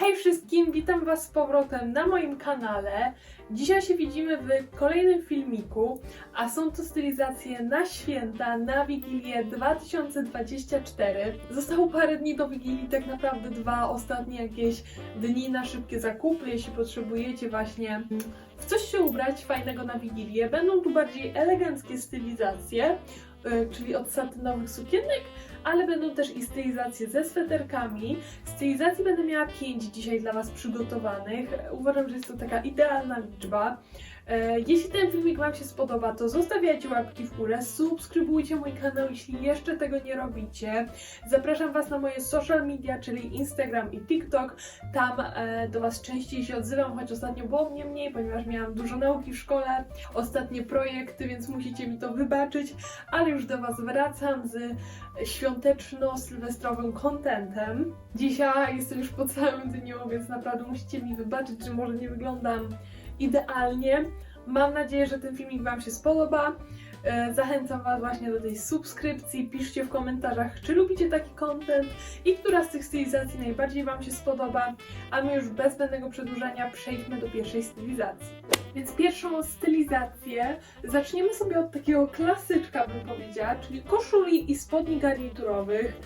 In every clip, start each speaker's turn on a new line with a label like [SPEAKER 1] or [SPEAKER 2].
[SPEAKER 1] Hej wszystkim, witam Was z powrotem na moim kanale. Dzisiaj się widzimy w kolejnym filmiku, a są to stylizacje na święta, na Wigilię 2024. Zostało parę dni do Wigilii, tak naprawdę dwa ostatnie jakieś dni na szybkie zakupy, jeśli potrzebujecie właśnie w coś się ubrać fajnego na Wigilię. Będą tu bardziej eleganckie stylizacje, czyli od satynowych sukienek, ale będą też i stylizacje ze sweterkami. Stylizacji będę miała 5 dzisiaj dla Was przygotowanych. Uważam, że jest to taka idealna liczba. E, Jeśli ten filmik Wam się spodoba, to zostawiajcie łapki w górę, subskrybujcie mój kanał, jeśli jeszcze tego nie robicie. Zapraszam Was na moje social media, czyli Instagram i TikTok. Tam e, do Was częściej się odzywam, choć ostatnio było mnie mniej, ponieważ miałam dużo nauki w szkole, ostatnie projekty, więc musicie mi to wybaczyć, ale już do Was wracam z świąteczno-sylwestrowym kontentem. Dzisiaj jestem już po całym dniu, więc naprawdę musicie mi wybaczyć, że może nie wyglądam idealnie. Mam nadzieję, że ten filmik Wam się spodoba. E, Zachęcam Was właśnie do tej subskrypcji. Piszcie w komentarzach, czy lubicie taki content i która z tych stylizacji najbardziej Wam się spodoba. A my już bez zbędnego przedłużania przejdźmy do pierwszej stylizacji. Więc pierwszą stylizację zaczniemy sobie od takiego klasyczka, bym powiedziała, czyli koszuli i spodni garniturowych.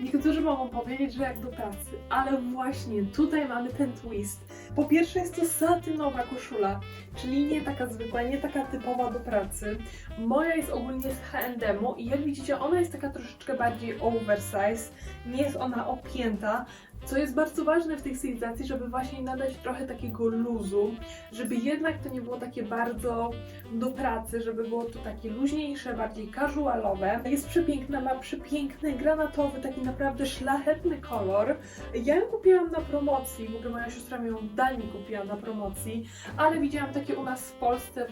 [SPEAKER 1] Niektórzy mogą powiedzieć, że jak do pracy, ale właśnie tutaj mamy ten twist. Po pierwsze jest to satynowa koszula, czyli nie taka zwykła, nie taka typowa do pracy. Moja jest ogólnie z H&M-u i jak widzicie ona jest taka troszeczkę bardziej oversize, nie jest ona opięta, co jest bardzo ważne w tej stylizacji, żeby właśnie nadać trochę takiego luzu, żeby jednak to nie było takie bardzo do pracy, żeby było to takie luźniejsze, bardziej casualowe. Jest przepiękna, ma przepiękny, granatowy, taki naprawdę szlachetny kolor. Ja ją kupiłam na promocji, w ogóle moja siostra mi ją w kupiła na promocji, ale widziałam takie u nas w Polsce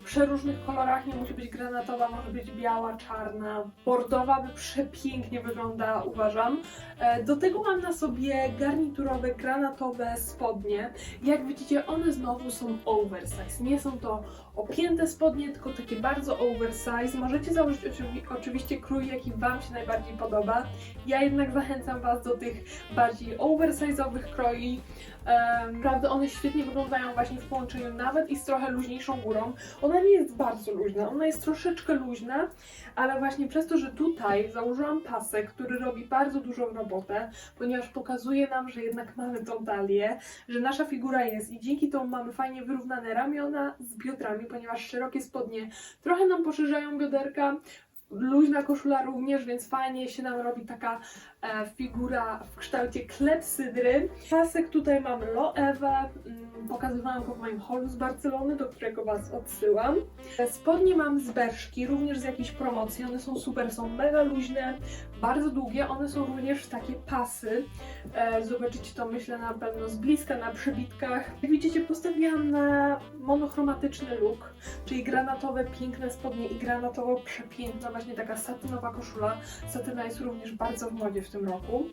[SPEAKER 1] w przeróżnych kolorach, nie musi być granatowa, może być biała, czarna, bordowa, by przepięknie wygląda, uważam. E, Do tego mam na sobie garniturowe, granatowe spodnie. Jak widzicie, one znowu są oversize. Nie są to opięte spodnie, tylko takie bardzo oversize. Możecie założyć oczywi- oczywiście krój, jaki Wam się najbardziej podoba. Ja jednak zachęcam Was do tych bardziej oversize'owych kroi. Em, Prawda, one świetnie wyglądają właśnie w połączeniu nawet i z trochę luźniejszą górą. Ona nie jest bardzo luźna, ona jest troszeczkę luźna, ale właśnie przez to, że tutaj założyłam pasek, który robi bardzo dużą robotę, ponieważ pokazuje nam, że jednak mamy tą talię, że nasza figura jest i dzięki temu mamy fajnie wyrównane ramiona z biodrami, ponieważ szerokie spodnie trochę nam poszerzają bioderka, luźna koszula również, więc fajnie się nam robi taka e, figura w kształcie klepsydry. Pasek tutaj mamy Loewe, mm, pokazywałam go w moim holu z Barcelony, do którego Was odsyłam. E, Spodnie mam z Berszki, również z jakiejś promocji, one są super, są mega luźne, bardzo długie, one są również takie pasy. E, zobaczycie to myślę na pewno z bliska na przebitkach. Jak widzicie postawiłam na monochromatyczny look, czyli granatowe piękne spodnie i granatowo przepiękna właśnie taka satynowa koszula. Satyna jest również bardzo w modzie w tym roku.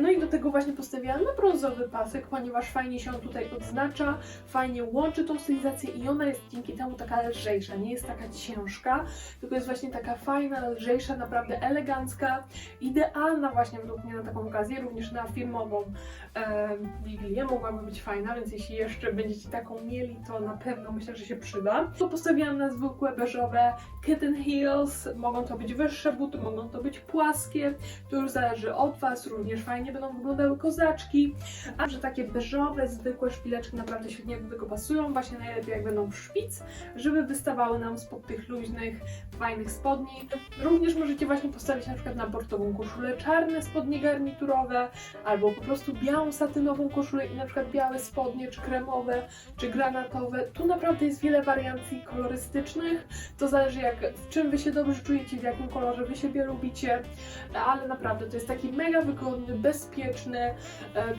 [SPEAKER 1] No i do tego właśnie postawiłam na brązowy pasek, ponieważ fajnie się on tutaj odznacza, fajnie łączy tą stylizację i ona jest dzięki temu taka lżejsza, nie jest taka ciężka, tylko jest właśnie taka fajna, lżejsza, naprawdę elegancka, idealna właśnie według mnie na taką okazję, również na firmową e, Wigilię mogłaby być fajna, więc jeśli jeszcze będziecie taką mieli, to na pewno myślę, że się przyda. To postawiłam na zwykłe beżowe kitten heels, mogą to być wyższe buty, mogą to być płaskie, to już zależy od Was, również fajnie będą wyglądały kozaczki, a że takie beżowe, zwykłe szpileczki naprawdę świetnie do tego pasują, właśnie najlepiej jak będą w szpic, żeby wystawały nam spod tych luźnych, fajnych spodni. Również możecie właśnie postawić na przykład na portową koszulę czarne spodnie garniturowe, albo po prostu białą satynową koszulę i na przykład białe spodnie, czy kremowe, czy granatowe. Tu naprawdę jest wiele wariacji kolorystycznych, to zależy jak, w czym Wy się dobrze czujecie, w jakim kolorze Wy siebie lubicie, ale naprawdę to jest taki mega wygodny, bezpieczny, e,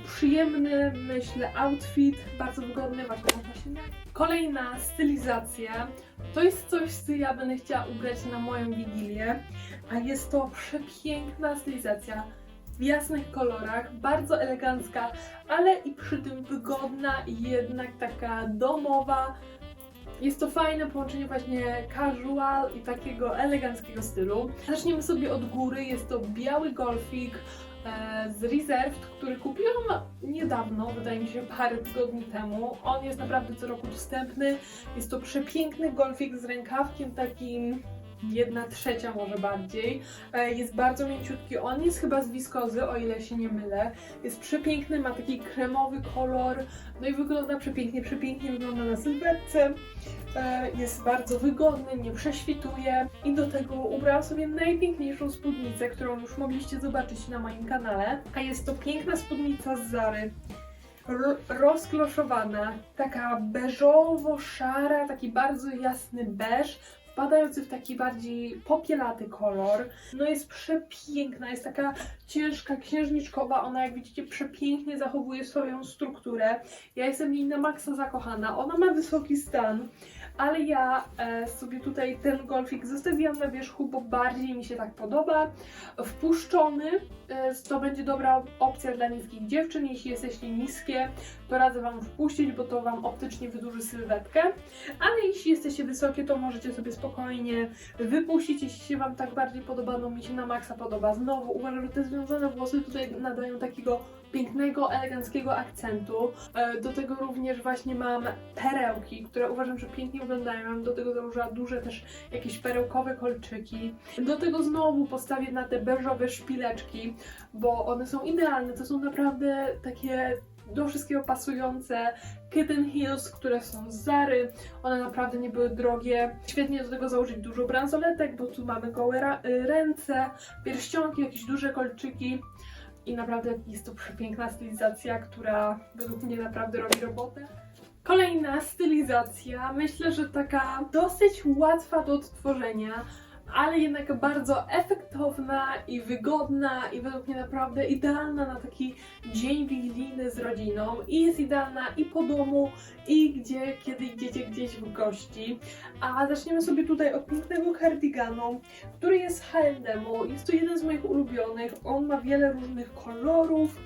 [SPEAKER 1] przyjemny, myślę, outfit, bardzo wygodny, właśnie można się Kolejna stylizacja to jest coś, co ja będę chciała ubrać na moją wigilię, a jest to przepiękna stylizacja w jasnych kolorach, bardzo elegancka, ale i przy tym wygodna i jednak taka domowa. Jest to fajne połączenie właśnie casual i takiego eleganckiego stylu. Zaczniemy sobie od góry. Jest to biały golfik e, z Reserved, który kupiłam niedawno, wydaje mi się parę tygodni temu. On jest naprawdę co roku dostępny. Jest to przepiękny golfik z rękawkiem takim jedna trzecia może bardziej. E, Jest bardzo mięciutki. On jest chyba z wiskozy, o ile się nie mylę. Jest przepiękny, ma taki kremowy kolor. No i wygląda przepięknie, przepięknie wygląda na sylwetce. E, Jest bardzo wygodny, nie prześwituje. I do tego ubrałam sobie najpiękniejszą spódnicę, którą już mogliście zobaczyć na moim kanale. A jest to piękna spódnica z Zary. Ro- rozkloszowana, taka beżowo-szara, taki bardzo jasny beż, wpadający w taki bardziej popielaty kolor. No jest przepiękna, jest taka ciężka, księżniczkowa, ona jak widzicie przepięknie zachowuje swoją strukturę. Ja jestem niej na maksa zakochana, ona ma wysoki stan, ale ja e, sobie tutaj ten golfik zostawiłam na wierzchu, bo bardziej mi się tak podoba. Wpuszczony e, to będzie dobra opcja dla niskich dziewczyn, jeśli jesteście niskie, to radzę Wam wpuścić, bo to Wam optycznie wydłuży sylwetkę. Ale jeśli jesteście wysokie, to możecie sobie spokojnie wypuścić, jeśli się Wam tak bardziej podoba, no mi się na maksa podoba. Znowu uważam, że te związane włosy tutaj nadają takiego pięknego, eleganckiego akcentu. E, Do tego również właśnie mam perełki, które uważam, że pięknie wyglądają. Do tego założyła duże też jakieś perełkowe kolczyki. Do tego znowu postawię na te beżowe szpileczki, bo one są idealne. To są naprawdę takie do wszystkiego pasujące kitten heels, które są z Zary. One naprawdę nie były drogie. Świetnie do tego założyć dużo bransoletek, bo tu mamy gołe ręce, pierścionki, jakieś duże kolczyki. I naprawdę jest to przepiękna stylizacja, która według mnie naprawdę robi robotę. Kolejna stylizacja, myślę, że taka dosyć łatwa do odtworzenia, ale jednak bardzo efektowna i wygodna i według mnie naprawdę idealna na taki dzień wigilijny z rodziną i jest idealna i po domu i gdzie, kiedy idziecie gdzieś w gości. A zaczniemy sobie tutaj od pięknego cardiganu, który jest z H&M-u. Jest to jeden z moich ulubionych. On ma wiele różnych kolorów.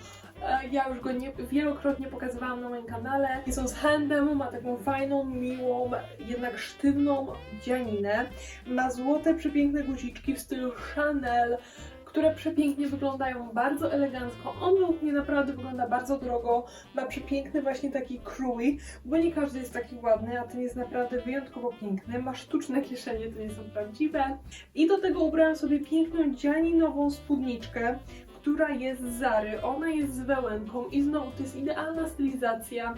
[SPEAKER 1] E, Ja już go nie, wielokrotnie pokazywałam na moim kanale. Jest on z H&M-u, ma taką fajną, miłą, jednak sztywną dzianinę. Ma złote, przepiękne guziczki w stylu Chanel, które przepięknie wyglądają, bardzo elegancko. On według mnie naprawdę wygląda bardzo drogo. Ma przepiękny właśnie taki krój, bo nie każdy jest taki ładny, a ten jest naprawdę wyjątkowo piękny. Ma sztuczne kieszenie, to nie są prawdziwe. I do tego ubrałam sobie piękną dzianinową spódniczkę, która jest z Zary. Ona jest z wełenką i znowu to jest idealna stylizacja,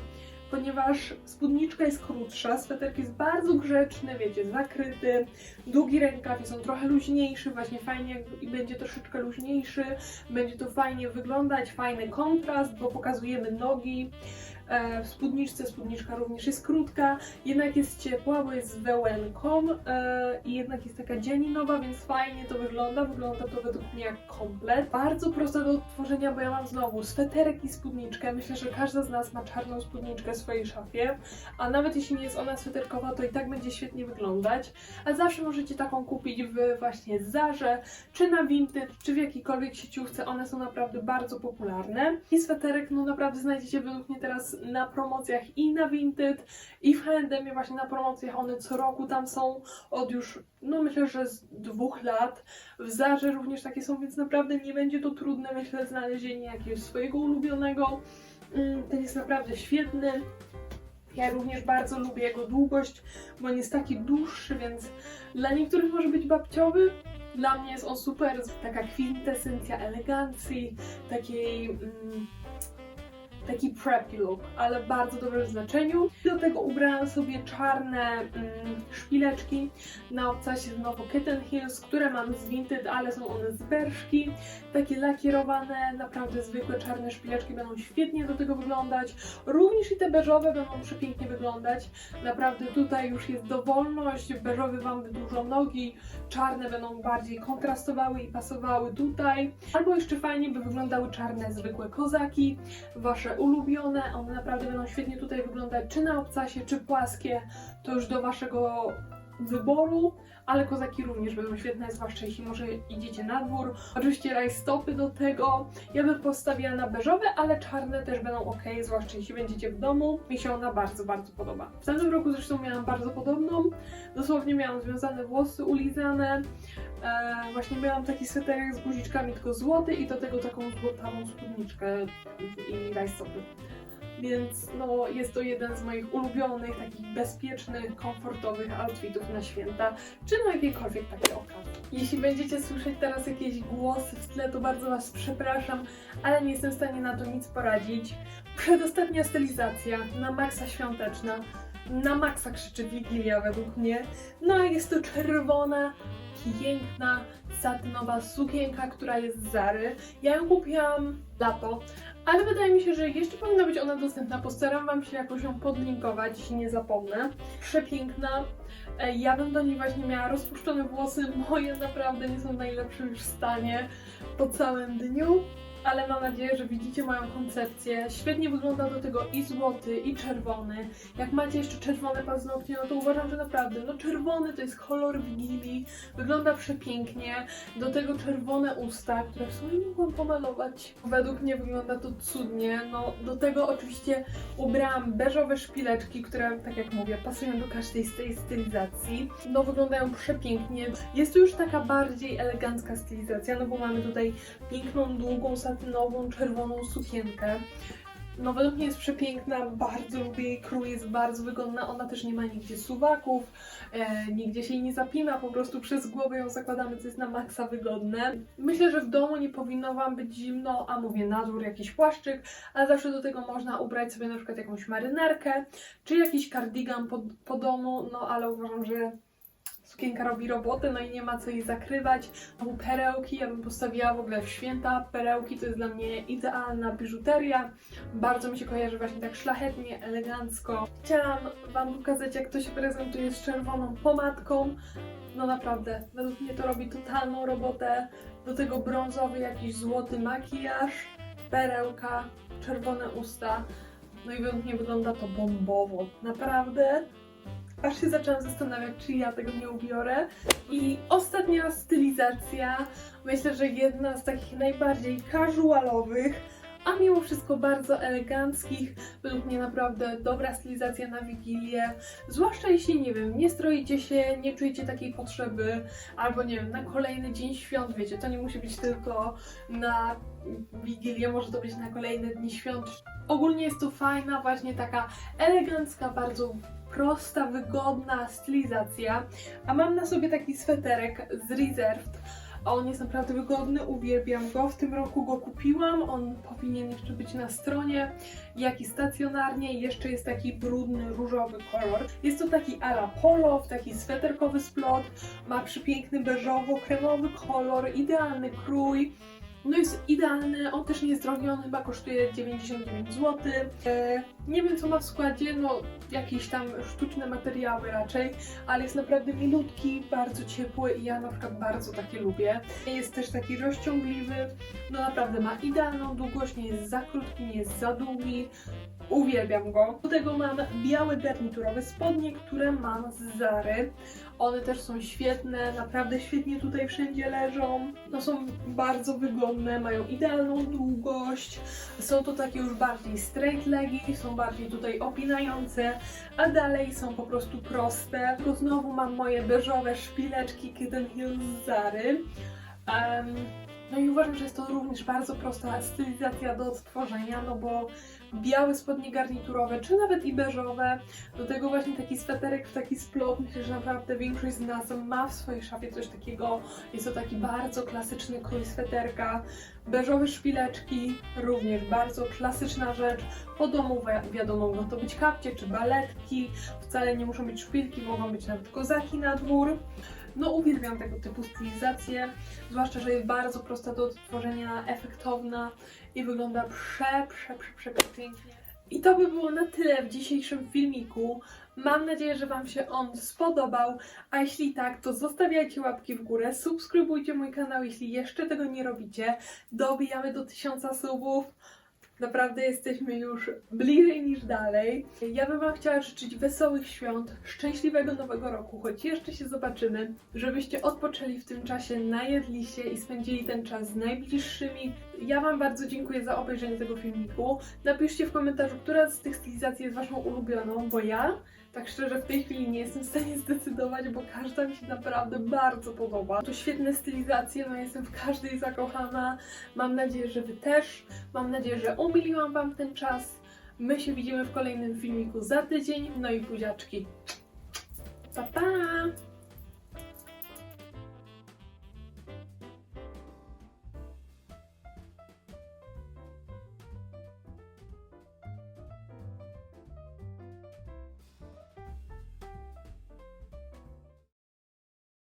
[SPEAKER 1] ponieważ spódniczka jest krótsza, sweterek jest bardzo grzeczny, wiecie, zakryty, długi rękaw jest on trochę luźniejszy, właśnie fajnie i będzie troszeczkę luźniejszy, będzie to fajnie wyglądać, fajny kontrast, bo pokazujemy nogi. E, W spódniczce spódniczka również jest krótka, jednak jest ciepła, bo jest z wełenką e, i jednak jest taka dzianinowa, więc fajnie to wygląda. Wygląda to według mnie jak komplet. Bardzo prosta do odtworzenia, bo ja mam znowu sweterek i spódniczkę. Myślę, że każda z nas ma czarną spódniczkę w swojej szafie, a nawet jeśli nie jest ona sweterkowa, to i tak będzie świetnie wyglądać. A zawsze możecie taką kupić w właśnie Zarze, czy na Vinted, czy w jakiejkolwiek sieciówce. One są naprawdę bardzo popularne. I sweterek, no naprawdę znajdziecie według mnie teraz na promocjach i na Vinted, i w H&M właśnie na promocjach. One co roku tam są od już, no myślę, że z dwóch lat. W Zarze również takie są, więc naprawdę nie będzie to trudne, myślę, znalezienie jakiegoś swojego ulubionego. Mm, Ten jest naprawdę świetny. Ja również bardzo lubię jego długość, bo on jest taki dłuższy, więc dla niektórych może być babciowy. Dla mnie jest on super, taka kwintesencja elegancji, takiej. Mm, taki preppy look, ale w bardzo dobrym znaczeniu. Do tego ubrałam sobie czarne mm, szpileczki na obcasie znowu Kitten Heels, które mam z Vinted, ale są one z Berszki. Takie lakierowane, naprawdę zwykłe czarne szpileczki będą świetnie do tego wyglądać. Również i te beżowe będą przepięknie wyglądać. Naprawdę tutaj już jest dowolność, beżowy Wam wydłużą nogi, czarne będą bardziej kontrastowały i pasowały tutaj. Albo jeszcze fajnie by wyglądały czarne zwykłe kozaki, Wasze ulubione. One naprawdę będą świetnie tutaj wyglądać, czy na obcasie, czy płaskie. To już do Waszego wyboru, ale kozaki również będą świetne, zwłaszcza jeśli może idziecie na dwór. Oczywiście rajstopy do tego. Ja bym postawiła na beżowe, ale czarne też będą ok, zwłaszcza jeśli będziecie w domu. Mi się ona bardzo, bardzo podoba. W tamtym roku zresztą miałam bardzo podobną. Dosłownie miałam związane włosy, ulizane. E, właśnie miałam taki sweterek z guziczkami, tylko złoty i do tego taką złotawą spódniczkę i rajstopy. Więc no, jest to jeden z moich ulubionych, takich bezpiecznych, komfortowych outfitów na święta, czy na jakiekolwiek takie okazje. Jeśli będziecie słyszeć teraz jakieś głosy w tle, to bardzo Was przepraszam, ale nie jestem w stanie na to nic poradzić. Przedostatnia stylizacja, na maksa świąteczna, na maksa krzyczy Wigilia według mnie. No jest to czerwona, piękna, satynowa sukienka, która jest z Zary. Ja ją kupiłam lato, ale wydaje mi się, że jeszcze powinna być ona dostępna. Postaram Wam się jakoś ją podlinkować, jeśli nie zapomnę. Przepiękna. E, Ja bym do niej właśnie miała rozpuszczone włosy. Moje naprawdę nie są w najlepszym stanie po całym dniu. Ale mam nadzieję, że widzicie moją koncepcję. Świetnie wygląda do tego i złoty, i czerwony. Jak macie jeszcze czerwone paznokcie, no to uważam, że naprawdę, no czerwony to jest kolor Wigilii. Wygląda przepięknie. Do tego czerwone usta, które w sumie mogłam pomalować. Według mnie wygląda to cudnie. No, do tego oczywiście ubrałam beżowe szpileczki, które, tak jak mówię, pasują do każdej z tej stylizacji. No, wyglądają przepięknie. Jest to już taka bardziej elegancka stylizacja, no bo mamy tutaj piękną, długą, satynową, czerwoną sukienkę. No według mnie jest przepiękna, bardzo lubię jej krój, jest bardzo wygodna, ona też nie ma nigdzie suwaków, e, nigdzie się jej nie zapina, po prostu przez głowę ją zakładamy, co jest na maksa wygodne. Myślę, że w domu nie powinno Wam być zimno, a mówię na dwór jakiś płaszczyk, ale zawsze do tego można ubrać sobie na przykład jakąś marynarkę, czy jakiś kardigan po, po domu, no ale uważam, że sukienka robi robotę, no i nie ma co jej zakrywać. Znowu perełki, ja bym postawiła w ogóle w święta. Perełki to jest dla mnie idealna biżuteria. Bardzo mi się kojarzy właśnie tak szlachetnie, elegancko. Chciałam Wam pokazać, jak to się prezentuje z czerwoną pomadką. No naprawdę, według mnie to robi totalną robotę. Do tego brązowy, jakiś złoty makijaż, perełka, czerwone usta. No i według mnie wygląda to bombowo. Naprawdę aż się zaczęłam zastanawiać, czy ja tego nie ubiorę. I ostatnia stylizacja, myślę, że jedna z takich najbardziej casualowych, a mimo wszystko bardzo eleganckich. Według mnie naprawdę dobra stylizacja na Wigilię. Zwłaszcza jeśli, nie wiem, nie stroicie się, nie czujecie takiej potrzeby, albo nie wiem, na kolejny dzień świąt, wiecie, to nie musi być tylko na Wigilię, może to być na kolejne dni świąt. Ogólnie jest to fajna, właśnie taka elegancka, bardzo prosta, wygodna stylizacja. A mam na sobie taki sweterek z Reserved. On jest naprawdę wygodny, uwielbiam go. W tym roku go kupiłam. On powinien jeszcze być na stronie, jak i stacjonarnie. Jeszcze jest taki brudny, różowy kolor. Jest to taki ala polo, taki sweterkowy splot. Ma przepiękny beżowo-kremowy kolor, idealny krój. No jest idealny, on też nie jest drogi, on chyba kosztuje 99 zł. E, nie wiem co ma w składzie, no jakieś tam sztuczne materiały raczej, ale jest naprawdę milutki, bardzo ciepły i ja na przykład bardzo takie lubię. Jest też taki rozciągliwy, no naprawdę ma idealną długość, nie jest za krótki, nie jest za długi. Uwielbiam go. Do tego mam białe garniturowe spodnie, które mam z Zary. One też są świetne, naprawdę świetnie tutaj wszędzie leżą. No są bardzo wygodne, mają idealną długość. Są to takie już bardziej straight legi, są bardziej tutaj opinające, a dalej są po prostu proste. Tylko znowu mam moje beżowe szpileczki Kitten Hill z Zary. Em, no i uważam, że jest to również bardzo prosta stylizacja do odtworzenia, no bo białe spodnie garniturowe, czy nawet i beżowe, do tego właśnie taki sweterek w taki splot, myślę, że naprawdę większość z nas ma w swojej szafie coś takiego, jest to taki bardzo klasyczny krój sweterka, beżowe szpileczki, również bardzo klasyczna rzecz, po domu wi- wiadomo, mogą to być kapcie czy baletki, wcale nie muszą być szpilki, mogą być nawet kozaki na dwór. No uwielbiam tego typu stylizację, zwłaszcza, że jest bardzo prosta do odtworzenia, efektowna i wygląda prze, prze, prze, prze pięknie. I to by było na tyle w dzisiejszym filmiku. Mam nadzieję, że Wam się on spodobał, a jeśli tak, to zostawiajcie łapki w górę, subskrybujcie mój kanał, jeśli jeszcze tego nie robicie. Dobijamy do 1000 subów. Naprawdę jesteśmy już bliżej niż dalej. Ja bym Wam chciała życzyć wesołych świąt, szczęśliwego nowego roku, choć jeszcze się zobaczymy, żebyście odpoczęli w tym czasie, najedli się i spędzili ten czas z najbliższymi. Ja Wam bardzo dziękuję za obejrzenie tego filmiku. Napiszcie w komentarzu, która z tych stylizacji jest Waszą ulubioną, bo ja tak szczerze w tej chwili nie jestem w stanie zdecydować, bo każda mi się naprawdę bardzo podoba. To świetne stylizacje, no jestem w każdej zakochana. Mam nadzieję, że Wy też. Mam nadzieję, że umiliłam Wam ten czas. My się widzimy w kolejnym filmiku za tydzień. No i buziaczki. Pa, pa!